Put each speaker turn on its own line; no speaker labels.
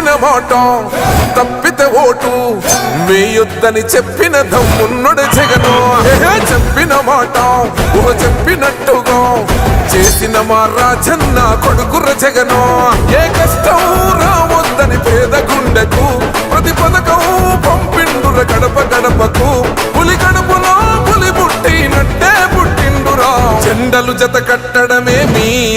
మాట తప్పితే ఓటు. వేయొద్దని చెప్పిన దమ్మున్నడు జగను. చెప్పిన మాట ఊహ చెప్పినట్టుగా. చేసిన మా రాజన్న కొడుకుర జగను. ఏ కష్టం రావద్దని పేద గుండెకు ప్రతి పథకం పంపిండుర గడప గడపకు. పులి గడపలో పులి పుట్టినట్టే పుట్టిండురా. జెండలు జత కట్టడం